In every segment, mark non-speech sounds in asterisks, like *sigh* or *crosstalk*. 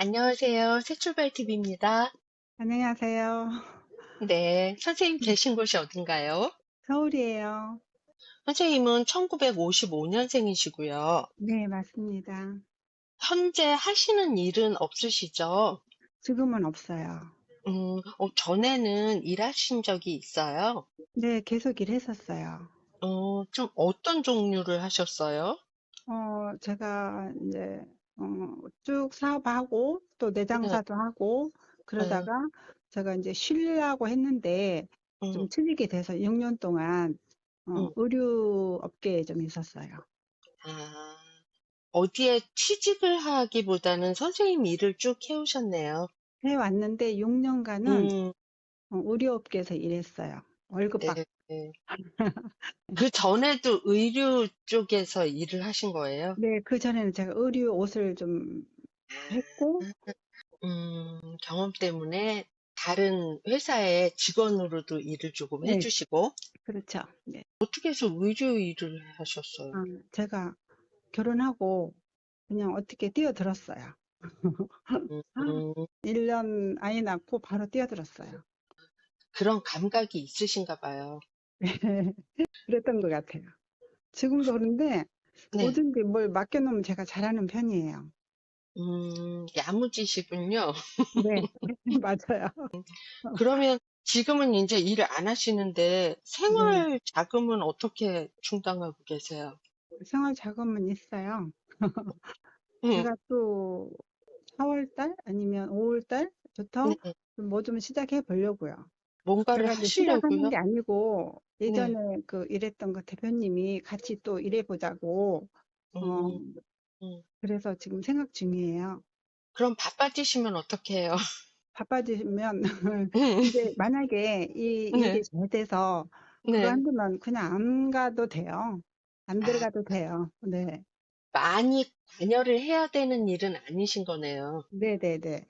안녕하세요. 새출발TV입니다. 안녕하세요. 네, 선생님 계신 곳이 어딘가요? 서울이에요. 선생님은 1955년생이시고요. 네, 맞습니다. 현재 하시는 일은 없으시죠? 지금은 없어요. 음, 어, 전에는 일하신 적이 있어요? 네, 계속 일했었어요. 어, 좀 어떤 종류를 하셨어요? 어, 제가 이제 어, 쭉 사업하고 또 네, 내장사도 하고 네, 그러다가 제가 이제 쉬려고 했는데 좀 음, 취직이 돼서 6년 동안 어, 음. 의류 업계에 좀 있었어요. 아, 어디에 취직을 하기보다는 선생님 일을 쭉 해오셨네요. 해왔는데 6년간은 음, 어, 의류 업계에서 일했어요. 월급 네, 받고. 네. *laughs* 그 전에도 의류 쪽에서 일을 하신 거예요? 네, 그 전에는 제가 의류 옷을 좀 했고 음, 경험 때문에 다른 회사의 직원으로도 일을 조금 네, 해주시고, 그렇죠. 네. 어떻게 해서 의류 일을 하셨어요? 아, 제가 결혼하고 그냥 어떻게 뛰어들었어요. 음, 음, *laughs* 1년 아이 낳고 바로 뛰어들었어요. 그런 감각이 있으신가 봐요. *laughs* 그랬던 것 같아요. 지금도 그런데 네, 뭐든지 뭘 맡겨놓으면 제가 잘하는 편이에요. 음, 야무지시군요. *laughs* 네, *laughs* 맞아요. 그러면 지금은 이제 일을 안 하시는데 네, 생활 자금은 어떻게 충당하고 계세요? 생활 자금은 있어요. 음, 제가 또 4월달 아니면 5월달부터 네, 뭐좀 시작해 보려고요. 뭔가를 제가 이제 시작하는 하시려고요? 게 아니고 네, 예전에 그 일했던 그 대표님이 같이 또 일해보자고 어, 음, 음. 그래서 지금 생각 중이에요. 그럼 바빠지시면 어떡해요? *laughs* 바빠지면 음, 이제 만약에 이 네, 일이 잘 돼서 네. 그만두면 그냥 안 가도 돼요. 안 아, 들어가도 돼요. 네. 많이 관여를 해야 되는 일은 아니신 거네요. 네네네.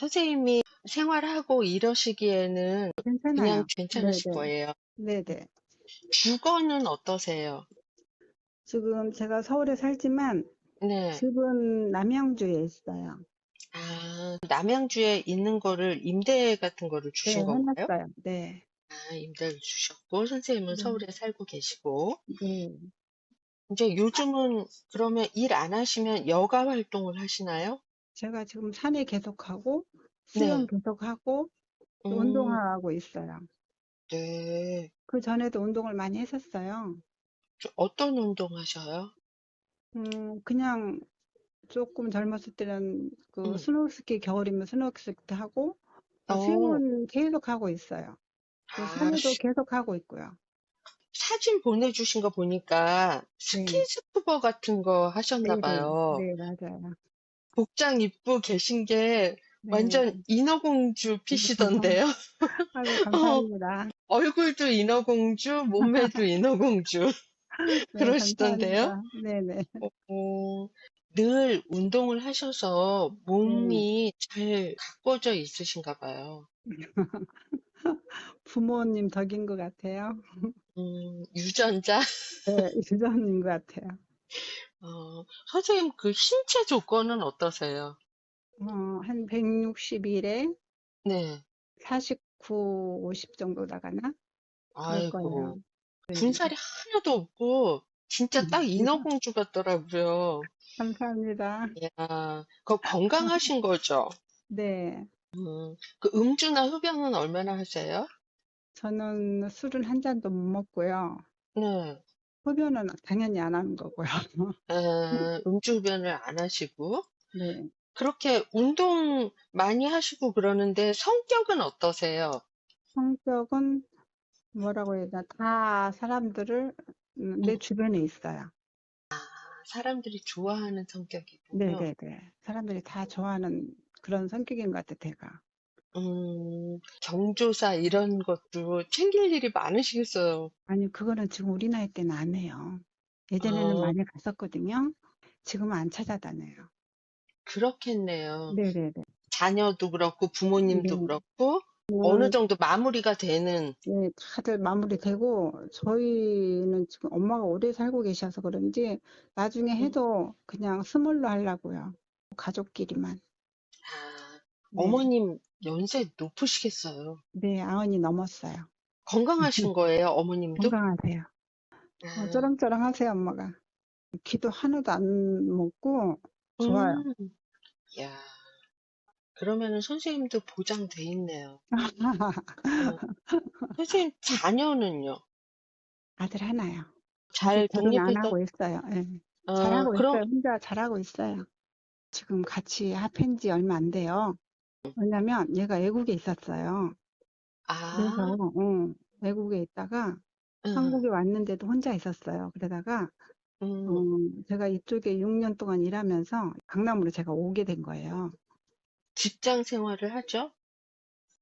선생님이 생활하고 이러시기에는 그냥 괜찮아요. 괜찮으실 네네. 거예요. 네네. 주거는 어떠세요? 지금 제가 서울에 살지만 네. 집은 남양주에 있어요. 아, 남양주에 있는 거를 임대 같은 거를 네, 주신 건가요? 해놨어요. 네. 아, 임대를 주셨고, 선생님은 네. 서울에 살고 계시고, 네. 이제 요즘은 그러면 일 안 하시면 여가 활동을 하시나요? 제가 지금 산에 계속하고 수영 네. 계속하고 또 음, 운동하고 있어요. 네. 그 전에도 운동을 많이 했었어요. 저 어떤 운동 하셔요? 음, 그냥 조금 젊었을 때는 그 음, 스노우스키 겨울이면 스노우스키도 하고 또 어, 수영은 계속 하고 있어요. 또 아, 산에도 계속 하고 있고요. 사진 보내주신 거 보니까 네, 스킨스쿠버 같은 거 하셨나 네, 네, 봐요. 네, 맞아요. 복장 입고 계신 게 네, 완전 인어공주 핏이던데요. *laughs* 아유, *laughs* 어, 감사합니다. 얼굴도 인어공주, 몸매도 *laughs* 인어공주 네, 그러시던데요. 감사합니다. 네, 네, 어, 늘 운동을 하셔서 네. 몸이 잘 가꿔져 있으신가 봐요. 부모님 덕인 것 같아요. 음, 유전자. 네, 유전인 것 같아요. 어, 선생님 그 신체 조건은 어떠세요? 어, 한 161에 네. 49, 50 정도 나가나? 그럴 아이고. 거예요. 네. 군살이 하나도 없고 진짜 딱 인어공주 같더라고요. 감사합니다. 야, 그 건강하신 *laughs* 거죠? 네, 음, 그 음주나 흡연은 얼마나 하세요? 저는 술은 한 잔도 못 먹고요. 네. 흡연은 당연히 안 하는 거고요. 아, 음주 흡연을 안 하시고 *laughs* 네, 그렇게 운동 많이 하시고 그러는데 성격은 어떠세요? 성격은 뭐라고 해야 되나? 다 사람들을 음, 내 음, 주변에 있어요. 사람들이 좋아하는 성격이군요. 네, 네, 네. 사람들이 다 좋아하는 그런 성격인 것 같아, 제가. 음, 경조사 이런 것도 챙길 일이 많으시겠어요. 아니, 그거는 지금 우리 나이 때는 안 해요. 예전에는 어, 많이 갔었거든요. 지금은 안 찾아다녀요. 그렇겠네요. 네, 네, 네. 자녀도 그렇고 부모님도 네. 그렇고 어느 음, 정도 마무리가 되는 네, 다들 마무리되고 저희는 지금 엄마가 오래 살고 계셔서 그런지 나중에 음, 해도 그냥 스몰로 하려고요. 가족끼리만. 네, 어머님 연세 높으시겠어요. 네, 아흔이 넘었어요. 건강하신 *laughs* 거예요, 어머님도? 건강하세요. 어, 아, 쩌렁쩌렁 하세요, 엄마가. 기도 하나도 안 먹고 좋아요. 음, 야, 그러면은 선생님도 보장돼 있네요. 어, 선생님 자녀는요? 아들 하나요. 잘 아직 결혼 안 독립해서, 하고 있어요. 예. 어, 잘하고 그럼, 있어요. 혼자 잘하고 있어요. 지금 같이 합한 지 얼마 안 돼요. 왜냐면 얘가 외국에 있었어요. 그래서 아, 어, 외국에 있다가 응, 한국에 왔는데도 혼자 있었어요. 그러다가 음, 어, 제가 이쪽에 6년 동안 일하면서 강남으로 제가 오게 된 거예요. 직장 생활을 하죠?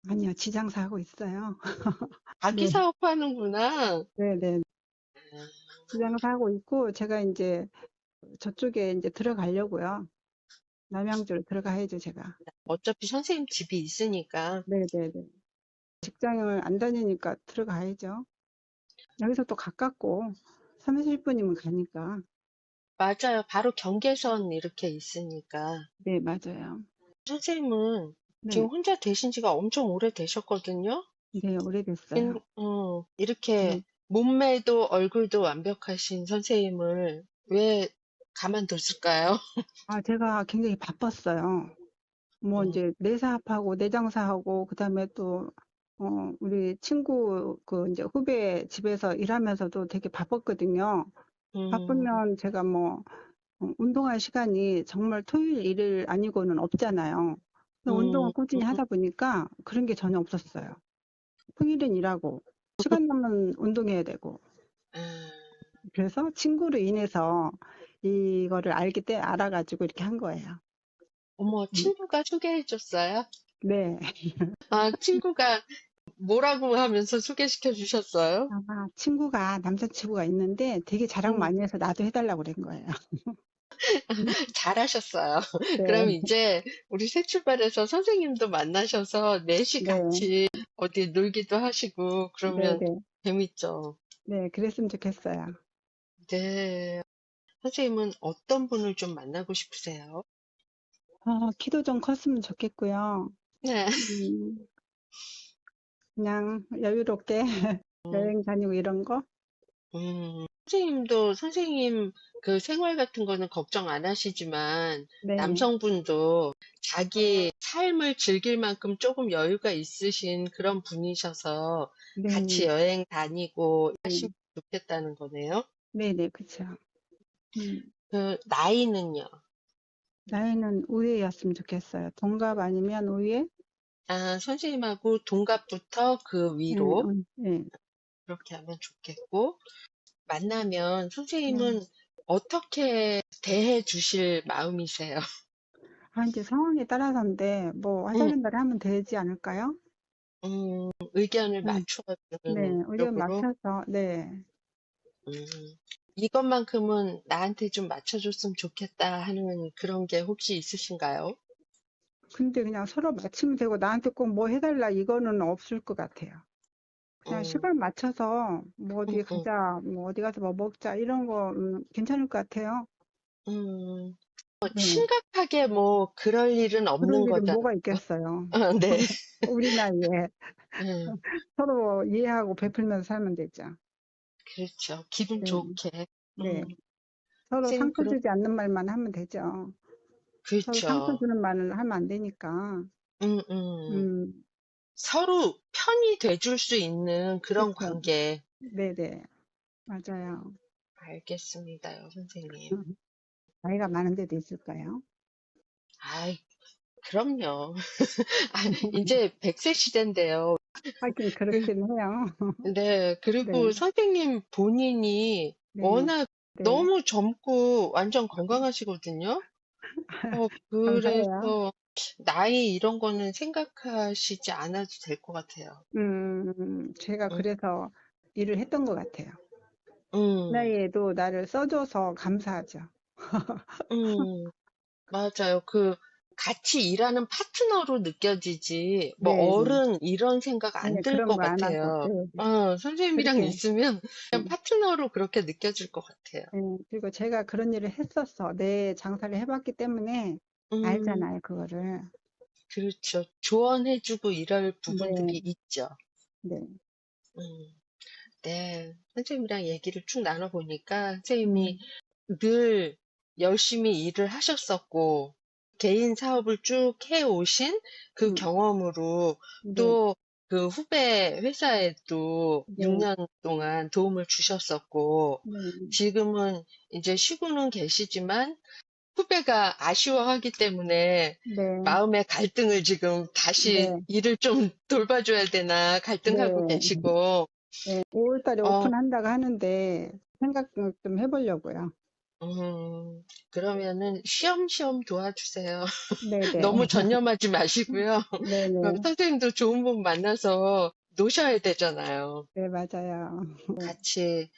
아니요, 지장사 하고 있어요. *laughs* 자기 네, 사업하는구나. 네, 네. 아, 지장사 하고 있고 제가 이제 저쪽에 이제 들어가려고요. 남양주로 들어가야죠, 제가. 어차피 선생님 집이 있으니까. 네, 네, 네. 직장을 안 다니니까 들어가야죠. 여기서 또 가깝고 30 분이면 가니까. 맞아요. 바로 경계선 이렇게 있으니까. 네, 맞아요. 선생님은 네, 지금 혼자 되신 지가 엄청 오래 되셨거든요. 네, 오래됐어요. 근- 어, 네. 이렇게 몸매도 얼굴도 완벽하신 선생님을 왜 가만뒀을까요? *laughs* 아, 제가 굉장히 바빴어요. 뭐 음, 이제 내사업하고 내장사하고 그다음에 또 어, 우리 친구 그 이제 후배 집에서 일하면서도 되게 바빴거든요. 음, 바쁘면 제가 뭐 어, 운동할 시간이 정말 토요일, 일요일 아니고는 없잖아요. 근데 운동을 음, 꾸준히 하다 보니까 그런 게 전혀 없었어요. 평일은 일하고 시간 나면 운동해야 되고 아, 그래서 친구로 인해서 이거를 알게 때 알아가지고 이렇게 한 거예요. 어머, 음, 친구가 소개해줬어요? 네. 아, 친구가 뭐라고 하면서 소개시켜 주셨어요? 아, 친구가 남자친구가 있는데 되게 자랑 음, 많이 해서 나도 해달라고 그런 거예요. *laughs* 잘하셨어요. 그럼 네, 이제 우리 새 출발해서 선생님도 만나셔서 넷이 네, 같이 어디 놀기도 하시고 네, 그러면 네, 재밌죠. 네, 그랬으면 좋겠어요. 네. 선생님은 어떤 분을 좀 만나고 싶으세요? 어, 키도 좀 컸으면 좋겠고요. 네. 음, 그냥 여유롭게 *laughs* 여행 다니고 이런 거? 음, 선생님도 선생님 그 생활 같은 거는 걱정 안 하시지만 네, 남성분도 자기 삶을 즐길 만큼 조금 여유가 있으신 그런 분이셔서 같이 네, 여행 다니고 네, 하시면 좋겠다는 거네요. 네, 네, 그쵸. 음, 그 나이는요? 나이는 우회였으면 좋겠어요. 동갑 아니면 우회? 아, 선생님하고 동갑부터 그 네, 위로 음, 네, 그렇게 하면 좋겠고 만나면 네. 선생님은 어떻게 대해 주실 마음이세요? *laughs* 아, 이제 상황에 따라서인데, 뭐, 음, 하자는 대로 하면 되지 않을까요? 음, 의견을 네, 네, 맞춰주는 의견 쪽으로 맞춰서, 네, 음, 이것만큼은 나한테 좀 맞춰줬으면 좋겠다 하는 그런 게 혹시 있으신가요? 근데 그냥 서로 맞추면 되고, 나한테 꼭 뭐 해달라, 이거는 없을 것 같아요. 그냥 음, 시간 맞춰서, 뭐 음, 어디 음, 가자, 뭐 어디 가서 뭐 먹자, 이런 거, 음, 괜찮을 것 같아요. 음. 뭐 네. 심각하게 뭐 그럴 일은 없는 일은 거잖아요. 뭐가 있겠어요. *laughs* 어, 네. *laughs* 우리 나이에 음, 서로 이해하고 베풀면서 살면 되죠. 그렇죠. 기분 네, 좋게. 네. 음, 서로 상처 그럼, 주지 않는 말만 하면 되죠. 서로 상처 그렇죠. 주는 말을 하면 안 되니까. 음, 음. 음, 서로 편이 돼줄 수 있는 그런 그렇죠. 관계. 네네. 맞아요. 알겠습니다, 선생님. 음, 나이가 많은 데도 있을까요? 아이, 그럼요. *laughs* 아, *laughs* 이제 100세 시대인데요. 하긴 그, 그렇긴 해요. *laughs* 네, 그리고 네, 선생님 본인이 네, 워낙 네. 너무 젊고 완전 건강하시거든요. 어, *laughs* 감사해요. 그래서 나이 이런 거는 생각하시지 않아도 될 것 같아요. 음, 제가 음, 그래서 일을 했던 것 같아요. 음, 나이에도 나를 써줘서 감사하죠. 음, 맞아요. 그 같이 일하는 파트너로 느껴지지, 뭐 네, 네. 어른 이런 생각 안 네, 들 그런 것거안 하고, 같아요. 네, 네. 어, 선생님이랑 그렇게, 있으면 그냥 네. 파트너로 그렇게 느껴질 것 같아요. 네, 그리고 제가 그런 일을 했었어. 내 장사를 해봤기 때문에 음, 알잖아요, 그거를. 그렇죠. 조언해주고 이럴 부분들이 네. 있죠. 네. 음, 네. 선생님이랑 얘기를 쭉 나눠보니까 선생님이 음. 늘 열심히 일을 하셨었고, 개인 사업을 쭉 해오신 그 음. 경험으로 네. 또그 후배 회사에도 네. 6년 동안 도움을 주셨었고, 네. 지금은 이제 쉬고는 계시지만 후배가 아쉬워하기 때문에 네. 마음의 갈등을 지금 다시 네. 일을 좀 돌봐줘야 되나 갈등하고 네. 계시고, 네. 5월 달에 어, 오픈한다고 하는데 생각 좀 해보려고요. 음, 그러면은 쉬엄쉬엄 도와주세요. *laughs* 네네. 너무 전념하지 마시고요. 네네. 그럼 선생님도 좋은 분 만나서 노셔야 되잖아요. 네, 맞아요. 네. 같이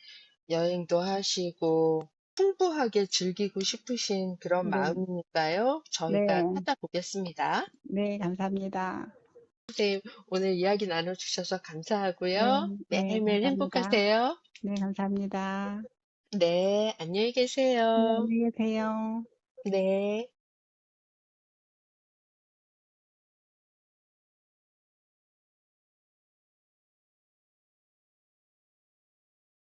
여행도 하시고 풍부하게 즐기고 싶으신 그런 네. 마음이니까요. 저희가 네. 찾아보겠습니다. 네, 감사합니다. 선생님, 오늘 이야기 나눠주셔서 네, 감사하고요. 네, 매일매일 감사합니다. 행복하세요. 네, 감사합니다. 네, 안녕히 네, 계세요. 안녕히 계세요. 네.